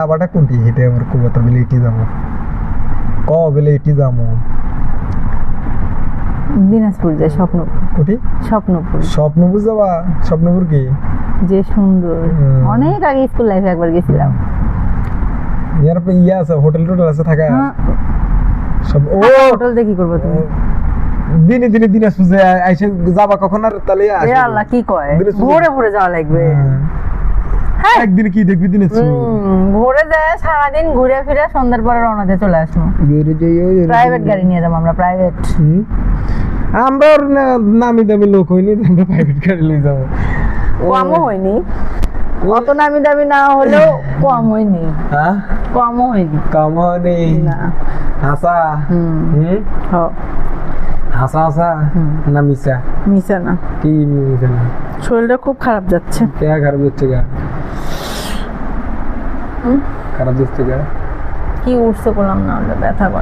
আবারটা কোনটি? হেঁটে আমার খুব কথা বলে এটি যাব। ক বলে এটি যাব? দিনাজপুর যায় স্বপ্নপুর। কোটি স্বপ্নপুর। স্বপ্নপুর যাবা? স্বপ্নপুর কি? যে সুন্দর। অনেক আগে স্কুল লাইফে একবার গেছিলাম। ইয়ার পর ইয়ে আছে হোটেল টোটেল আছে থাকা। হ্যাঁ, সব ও! হোটেল কি করব তুমি? দিনে দিনে দিনাজপুর সুজে আইসে যাবা কখন আর তাহলে এ আল্লাহ কি কয়? ভোরে ভোরে যাওয়া লাগবে। হ্যাঁ। একদিন কি দেখবি দিনে? ভোরে যায় সারাদিন ঘুরে ফিরে সন্ধ্যার পরে রওনা দিয়ে চলে আসব। প্রাইভেট গাড়ি নিয়ে যাব আমরা প্রাইভেট আমরা নামি দামি লোক হইনি আমরা প্রাইভেট গাড়ি নিয়ে যাব। কমও হয়নি। অত নামি দামি না হলেও কম হয়নি। হ্যাঁ? কমও হয়নি। কামানি না। হাসা? হুম। হুম? হাসা হাসা না মিশা মিশা না। কি মিশা না? শরীরটা খুব খারাপ যাচ্ছে। কে খারাপ যাচ্ছে গা? খারাপ যাচ্ছে গা? কি উঠছে করলাম না ওটা ব্যথা করে।